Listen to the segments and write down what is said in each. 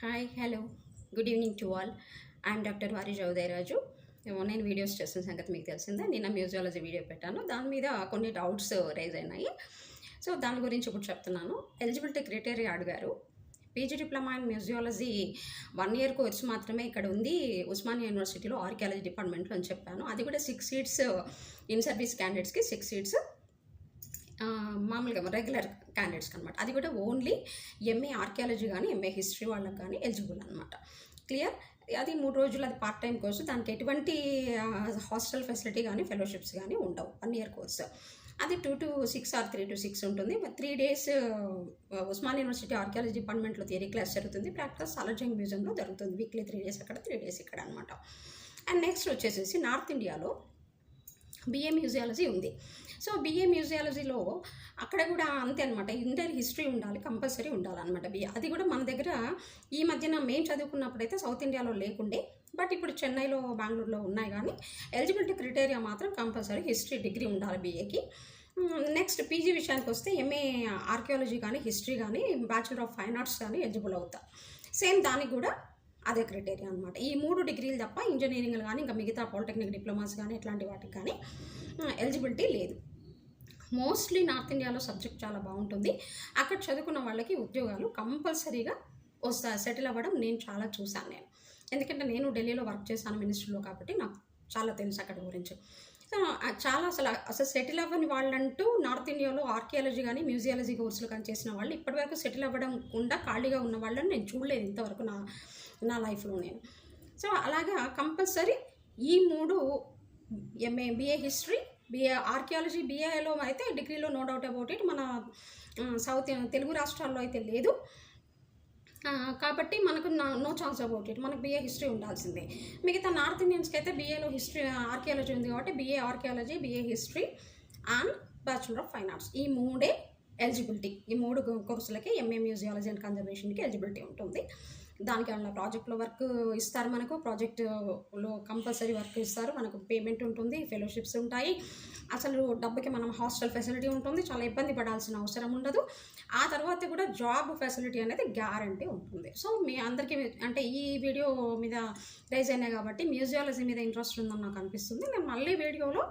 Hi hello good evening to all I'm doctor వారి రాజు నేను videos చేస్తున్న సంగతి మీకు తెలిసిందే. నిన్న మ్యూజియాలజీ వీడియో పెట్టాను. దాని మీద కొన్ని డౌట్స్ రైజ్ అయినాయి. సో దాని గురించి ఇప్పుడు చెప్తున్నాను. ఎలిజిబిలిటీ క్రైటీరియా అడిగారు. PG diploma in museology one year course మాత్రమే ఇక్కడ ఉంది. ఉస్మానియా యూనివర్సిటీలో ఆర్కియాలజీ డిపార్ట్మెంట్లో అని చెప్పాను. అది కూడా సిక్స్ సీట్స్ ఇన్ సర్వీస్ క్యాండిడేట్స్కి సిక్స్ సీట్స్ మామూలుగా రెగ్యులర్ క్యాండిడేట్స్కి అనమాట అది కూడా ఓన్లీ ఎంఏ ఆర్కియాలజీ కానీ ఎంఏ హిస్టరీ వాళ్ళకి కానీ ఎలిజిబుల్ అనమాట క్లియర్ అది మూడు రోజులు అది పార్ట్ టైం కోర్సు దానికి ఎటువంటి హాస్టల్ ఫెసిలిటీ కానీ ఫెలోషిప్స్ కానీ ఉండవు. వన్ ఇయర్ కోర్సు అది two to six or three to six ఉంటుంది. Three days Osman university archaeology డిపార్ట్మెంట్లో థియరీ క్లాస్ జరుగుతుంది. ప్రాక్టీస్ సాలర్జింగ్ మ్యూజియంలో జరుగుతుంది. వీక్లీ త్రీ డేస్ అక్కడ త్రీ డేస్ ఇక్కడ అనమాట అండ్ నెక్స్ట్ వచ్చేసేసి నార్త్ ఇండియాలో బిఏ మ్యూజియాలజీ ఉంది. సో బిఏ మ్యూజియాలజీలో అక్కడ కూడా అంతే అనమాట ఇంటర్ హిస్టరీ ఉండాలి కంపల్సరీ ఉండాలన్నమాట బిఏ అది కూడా మన దగ్గర ఈ మధ్యన మేము చదువుకున్నప్పుడైతే సౌత్ ఇండియాలో లేకుండే బట్ ఇప్పుడు చెన్నైలో బెంగళూరులో ఉన్నాయి కానీ ఎలిజిబిలిటీ క్రిటేరియా మాత్రం కంపల్సరీ హిస్టరీ డిగ్రీ ఉండాలి బీఏకి నెక్స్ట్ పీజీ విషయానికి వస్తే ఎంఏ ఆర్కియాలజీ కానీ హిస్టరీ కానీ బ్యాచులర్ ఆఫ్ ఫైన్ ఆర్ట్స్ కానీ ఎలిజిబుల్ అవుతా. సేమ్ దానికి కూడా అదే క్రైటీరియా అనమాట ఈ మూడు డిగ్రీలు తప్ప ఇంజనీరింగ్లు కానీ ఇంకా మిగతా పాలిటెక్నిక్ డిప్లొమాస్ కానీ ఇట్లాంటి వాటికి కానీ ఎలిజిబిలిటీ లేదు. మోస్ట్లీ నార్త్ ఇండియాలో సబ్జెక్ట్ చాలా బాగుంటుంది. అక్కడ చదువుకున్న వాళ్ళకి ఉద్యోగాలు కంపల్సరీగా వస్తా సెటిల్ అవ్వడం నేను చాలా చూశాను నేను. ఎందుకంటే నేను ఢిల్లీలో వర్క్ చేశాను మినిస్ట్రీలో కాబట్టి నాకు చాలా తెలుసు అక్కడ గురించి. చాలా అసలు అసలు సెటిల్ అవ్వని వాళ్ళంటూ నార్త్ ఇండియాలో ఆర్కియాలజీ కానీ మ్యూజియాలజీ కోర్సులు కానీ చేసిన వాళ్ళు ఇప్పటివరకు సెటిల్ అవ్వడం కుండా ఖాళీగా ఉన్న వాళ్ళని నేను చూడలేదు ఇంతవరకు నా నా లైఫ్లో నేను సో అలాగా కంపల్సరీ ఈ మూడు MA BA history BA archaeology బిఏలో అయితే డిగ్రీలో నో డౌట్ అబౌట్ ఇట్. మన సౌత్ తెలుగు రాష్ట్రాల్లో అయితే లేదు. కాబట్టి మనకు నో ఛాన్స్ అబౌట్ ఇట్ మనకు బిఏ హిస్టరీ ఉండాల్సిందే. మిగతా నార్త్ ఇండియన్స్కి అయితే బిఏలో హిస్టరీ ఆర్కియాలజీ ఉంది కాబట్టి BA archaeology BA history and bachelor of fine arts ఈ మూడే ఎలిజిబిలిటీ ఈ మూడు కోర్సులకి ఎంఏ మ్యూజియాలజీ అండ్ కన్జర్వేషన్కి ఎలిజిబిలిటీ ఉంటుంది. దానికి ఏమన్నా ప్రాజెక్ట్లో వర్క్ ఇస్తారు మనకు? ప్రాజెక్టులో కంపల్సరీ వర్క్ ఇస్తారు. మనకు పేమెంట్ ఉంటుంది ఫెలోషిప్స్ ఉంటాయి. అసలు డబ్బుకి మనం హాస్టల్ ఫెసిలిటీ ఉంటుంది చాలా ఇబ్బంది పడాల్సిన అవసరం ఉండదు. ఆ తర్వాత కూడా జాబ్ ఫెసిలిటీ అనేది గ్యారంటీ ఉంటుంది. సో మీ అందరికీ అంటే ఈ వీడియో మీద రైజ్ అయినాయి కాబట్టి మ్యూజియాలజీ మీద ఇంట్రెస్ట్ ఉందని నాకు అనిపిస్తుంది. నేను మళ్ళీ వీడియోలో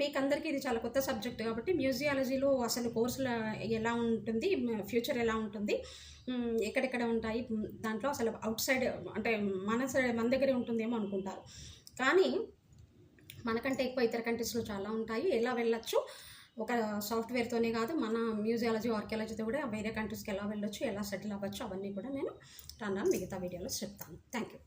మీకు అందరికీ ఇది చాలా కొత్త సబ్జెక్ట్ కాబట్టి మ్యూజియాలజీలో అసలు కోర్సులు ఎలా ఉంటుంది ఫ్యూచర్ ఎలా ఉంటుంది ఎక్కడెక్కడ ఉంటాయి దాని దాంట్లో అసలు అవుట్ సైడ్ అంటే మన సైడ్ మన దగ్గరే ఉంటుందేమో అనుకుంటారు. కానీ మనకంటే ఎక్కువ ఇతర కంట్రీస్లో చాలా ఉంటాయి. ఎలా వెళ్ళొచ్చు? ఒక సాఫ్ట్వేర్తోనే కాదు మన మ్యూజియాలజీ ఆర్కియాలజీతో కూడా వేరే కంట్రీస్కి ఎలా వెళ్ళొచ్చు ఎలా సెటిల్ అవ్వచ్చు అవన్నీ కూడా నేను రాను మిగతా వీడియోలో చెప్తాను. Thank you